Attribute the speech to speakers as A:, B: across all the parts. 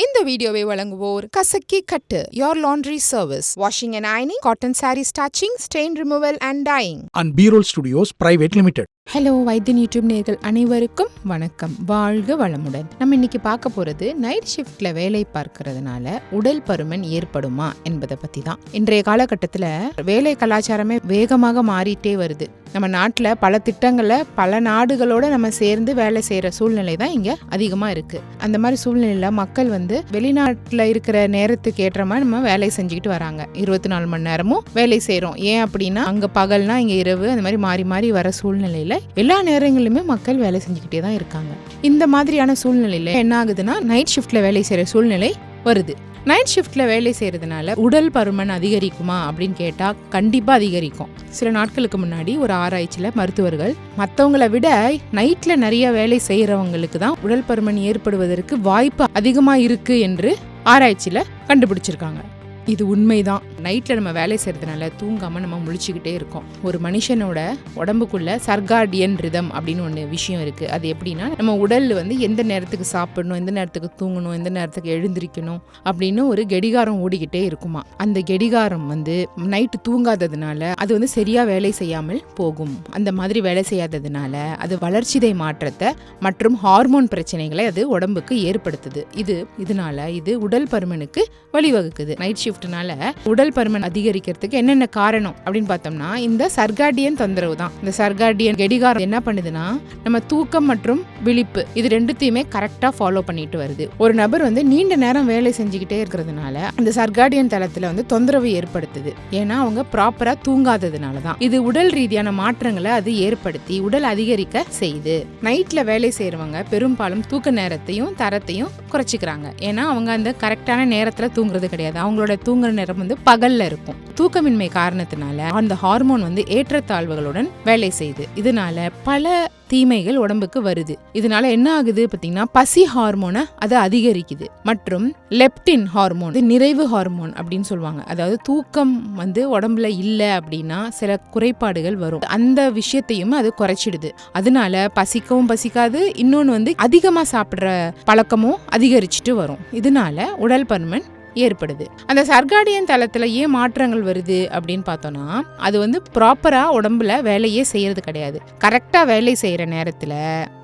A: இந்த வீடியோவை வழங்குவோர் கசக்கி கட்டு your laundry service washing and ironing cotton saree starching stain removal and dyeing
B: and B-Roll Studios Private Limited.
A: Hello Vaithiyan YouTube நேர்கள் அனைவருக்கும் வணக்கம். வாழ்க வளமுடன். நம்ம இன்னைக்கு பார்க்க போறது நைட் ஷிஃப்ட்ல வேலை பார்க்கறதுனால உடல் பருமன் ஏற்படுமா என்பதை பத்தி தான் இன்றைய காலகட்டத்தில் வேலை கலாச்சாரமே வேகமாக மாறிட்டே வருது. நம்ம நாட்டில் பல திட்டங்களை பல நாடுகளோட நம்ம சேர்ந்து வேலை செய்கிற சூழ்நிலை தான் இங்கே அதிகமாக இருக்கு. அந்த மாதிரி சூழ்நிலையில் மக்கள் வந்து வந்து வெளிநாட்டில் இருக்கிற நேரத்துக்கு ஏற்ற மாதிரி நம்ம வேலை செஞ்சுக்கிட்டு வராங்க. இருபத்தி நாலு மணி நேரமும் வேலை செய்கிறோம் ஏன் அப்படின்னா அங்கே பகல்னா இங்கே இரவு அந்த மாதிரி மாறி மாறி வர சூழ்நிலையில் எல்லா நேரங்களிலுமே மக்கள் வேலை செஞ்சுக்கிட்டே தான் இருக்காங்க. இந்த மாதிரியான சூழ்நிலையில் என்ன ஆகுதுன்னா நைட் ஷிஃப்ட்டில் வேலை செய்கிற சூழ்நிலை வருது. நைட் ஷிஃப்ட்டில் வேலை செய்கிறதுனால உடல் பருமன் அதிகரிக்குமா அப்படின்னு கேட்டால் கண்டிப்பாக அதிகரிக்கும். சில நாட்களுக்கு முன்னாடி ஒரு ஆராய்ச்சியில் மருத்துவர்கள் மற்றவங்களை விட நைட்டில் நிறைய வேலை செய்கிறவங்களுக்கு தான் உடல் பருமன் ஏற்படுவதற்கு வாய்ப்பு அதிகமாக இருக்குது என்று ஆராய்ச்சியில் கண்டுபிடிச்சிருக்காங்க. இது உண்மைதான். நைட்டில் நம்ம வேலை செய்கிறதுனால தூங்காமல் நம்ம முழிச்சுக்கிட்டே இருக்கோம். ஒரு மனுஷனோட உடம்புக்குள்ள சர்கார்டியன் ரிதம் அப்படின்னு ஒன்று விஷயம் இருக்குது அது எப்படின்னா நம்ம உடல் வந்து எந்த நேரத்துக்கு சாப்பிடணும் எந்த நேரத்துக்கு தூங்கணும் எந்த நேரத்துக்கு எழுந்திரிக்கணும் அப்படின்னு ஒரு கெடிகாரம் ஓடிக்கிட்டே இருக்குமா. அந்த கெடிகாரம் வந்து நைட்டு தூங்காததுனால அது வந்து சரியாக வேலை செய்யாமல் போகும். அந்த மாதிரி வேலை செய்யாததுனால அது வளர்ச்சிதை மாற்றத்தை மற்றும் ஹார்மோன் பிரச்சனைகளை அது உடம்புக்கு ஏற்படுத்துது. இது இதனால இது உடல் பருமனுக்கு வழிவகுக்குது. நைட் ஷிஃப்ட்னால உடல் பருமன் அதிகரிக்கிறதுக்கு என்னென்ன காரணம் அப்படின்னு பார்த்தோம்னா இந்த சர்காடியன் தொந்தரவு தான். இந்த சர்காடியன் கெடிகாரம் என்ன பண்ணுதுன்னா நம்ம தூக்கம் மற்றும் விழிப்பு இது ரெண்டுத்தையுமே கரெக்டாக ஃபாலோ பண்ணிட்டு வருது. ஒரு நபர் வந்து நீண்ட நேரம் வேலை செஞ்சுக்கிட்டே இருக்கிறதுனால அந்த சர்காடியன் தளத்தில் வந்து தொந்தரவு ஏற்படுத்துது. ஏன்னா அவங்க ப்ராப்பராக தூங்காததுனால தான். இது உடல் ரீதியான மாற்றங்களை அது ஏற்படுத்தி உடல் அதிகரிக்க செய்யுது. நைட்டில் வேலை செய்கிறவங்க பெரும்பாலும் தூக்க நேரத்தையும் தரத்தையும் குறைச்சிக்கிறாங்க. ஏன்னா அவங்க அந்த கரெக்டான நேரத்தில் தூங்குறது கிடையாது. அவங்களோட தூங்குற நேரம் வந்து பகல்ல இருக்கும். தூக்கமின்மை காரணத்தினால அந்த ஹார்மோன் வந்து ஏற்றத்தாழ்வுகளுடன் வேலை செய்யுது இதனால பல தீமைகள் உடம்புக்கு வருது. இதனால என்ன ஆகுது பார்த்தீங்கன்னா பசி ஹார்மோனை அது அதிகரிக்குது. மற்றும் லெப்டின் ஹார்மோன் நிறைவு ஹார்மோன் அப்படின்னு சொல்லுவாங்க. அதாவது தூக்கம் வந்து உடம்புல இல்லை அப்படின்னா சில குறைபாடுகள் வரும். அந்த விஷயத்தையும் அது குறைச்சிடுது. அதனால பசிக்கவும் பசிக்காது இன்னொன்று வந்து அதிகமாக சாப்பிட்ற பழக்கமும் அதிகரிச்சுட்டு வரும். இதனால உடல் பருமன் ஏற்படுது. அந்த சர்காடியன் தளத்தில் ஏன் மாற்றங்கள் வருது அப்படின்னு பார்த்தோன்னா அது வந்து ப்ராப்பராக உடம்புல வேலையே செய்கிறது கிடையாது. கரெக்டாக வேலை செய்கிற நேரத்தில்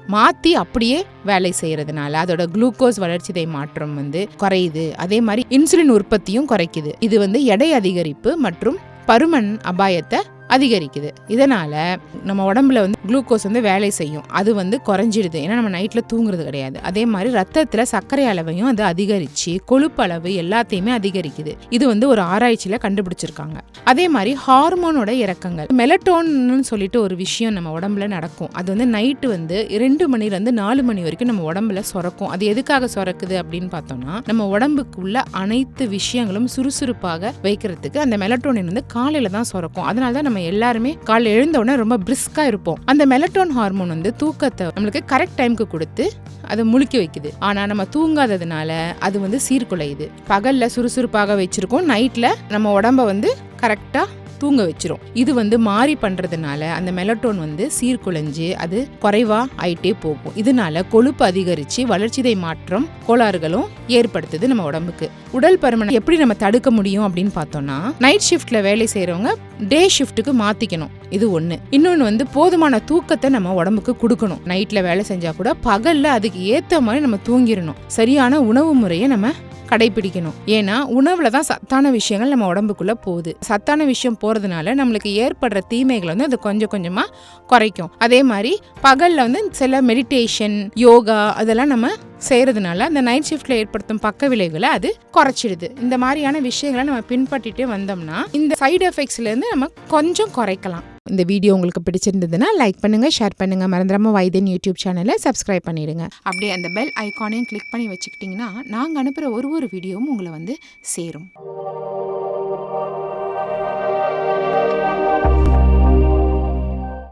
A: மாற்றி அப்படியே வேலை செய்கிறதுனால அதோட குளுக்கோஸ் வளர்ச்சிதை மாற்றம் வந்து குறையுது. அதே மாதிரி இன்சுலின் உற்பத்தியும் குறைக்குது. இது வந்து எடை அதிகரிப்பு மற்றும் பருமன் அபாயத்தை அதிகரிக்குது. இதனால் நம்ம உடம்புல வந்து குளுக்கோஸ் வந்து வேலை செய்யும். அது வந்து குறைஞ்சிடுது. ஏன்னா நம்ம நைட்டில் தூங்குறது கிடையாது. அதே மாதிரி ரத்தத்தில் சர்க்கரை அளவையும் அது அதிகரித்து கொழுப்பு அளவு எல்லாத்தையுமே அதிகரிக்குது. இது வந்து ஒரு ஆராய்ச்சியில் கண்டுபிடிச்சிருக்காங்க. அதே மாதிரி ஹார்மோனோட இறக்கங்கள். மெலட்டோன்னு சொல்லிட்டு ஒரு விஷயம் நம்ம உடம்புல நடக்கும். அது வந்து நைட்டு வந்து ரெண்டு மணிலேருந்து நாலு மணி வரைக்கும் நம்ம உடம்புல சுரக்கும். அது எதுக்காக சுரக்குது அப்படின்னு பார்த்தோம்னா நம்ம உடம்புக்குள்ள அனைத்து விஷயங்களும் சுறுசுறுப்பாக வைக்கிறதுக்கு அந்த மெலட்டோனின் வந்து காலையில் தான் சுரக்கும். அதனால தான் நம்ம எல்லாருமே காலைல எழுந்த உடனே ரொம்ப பிரிஸ்கா இருப்போம். அந்த மெலட்டோன் ஹார்மோன் வந்து தூக்கத்தை நம்மளுக்கு கரெக்ட் டைம்க்கு கொடுத்து அதை முழிக்க வைக்குது. ஆனா நம்ம தூங்காததுனால அது வந்து சீர்குலையுது. பகல்ல சுறுசுறுப்பாக வச்சிருக்கோம். நைட்ல நம்ம உடம்ப வந்து கரெக்டாக தூங்க வச்சிரும். இது வந்து மாறி பண்றதுனால அந்த மெலட்டோன் வந்து சீர்குலைஞ்சு அது குறைவா ஆயிட்டே போகும். இதனால கொழுப்பு அதிகரிச்சு வளர்ச்சிதை மாற்றம் கோளாறுகளும் ஏற்படுத்துது நம்ம உடம்புக்கு. உடல் பருமனை எப்படி நம்ம தடுக்க முடியும் அப்படின்னு பார்த்தோம்னா நைட் ஷிஃப்ட்ல வேலை செய்யறவங்க டே ஷிஃப்ட்டுக்கு மாத்திக்கணும். இது ஒண்ணு. இன்னொன்னு வந்து போதுமான தூக்கத்தை நம்ம உடம்புக்கு கொடுக்கணும். நைட்ல வேலை செஞ்சா கூட பகல்ல அதுக்கு ஏத்த மாதிரி நம்ம தூங்கிடணும். சரியான உணவு முறையை நம்ம கடைபிடிக்கணும். ஏன்னா உணவுல தான் சத்தான விஷயங்கள் நம்ம உடம்புக்குள்ள போகுது. சத்தான விஷயம் போறதுனால நம்மளுக்கு ஏற்படுற தீமைகளை வந்து அது கொஞ்சம் கொஞ்சமா குறைக்கும். அதே மாதிரி பகல்ல வந்து சில மெடிடேஷன் யோகா அதெல்லாம் நம்ம செய்கிறதுனால அந்த நைட் ஷிஃப்டில் ஏற்படுத்தும் பக்க விளைவுகளை அது குறைச்சிடுது. இந்த மாதிரியான விஷயங்களை நம்ம பின்பற்றிட்டே வந்தோம்னா இந்த சைடு எஃபெக்ட்ஸ்லேருந்து நம்ம கொஞ்சம் குறைக்கலாம். இந்த வீடியோ உங்களுக்கு பிடிச்சிருந்ததுன்னா லைக் பண்ணுங்கள் ஷேர் பண்ணுங்கள் மறந்துடாமல் வைதன் யூடியூப் சேனலை சப்ஸ்கிரைப் பண்ணிடுங்க. அப்படியே அந்த பெல் ஐக்கானையும் கிளிக் பண்ணி வச்சுக்கிட்டிங்கன்னா நாங்கள் அனுப்புகிற ஒரு ஒரு வீடியோவும் உங்களை வந்து சேரும்.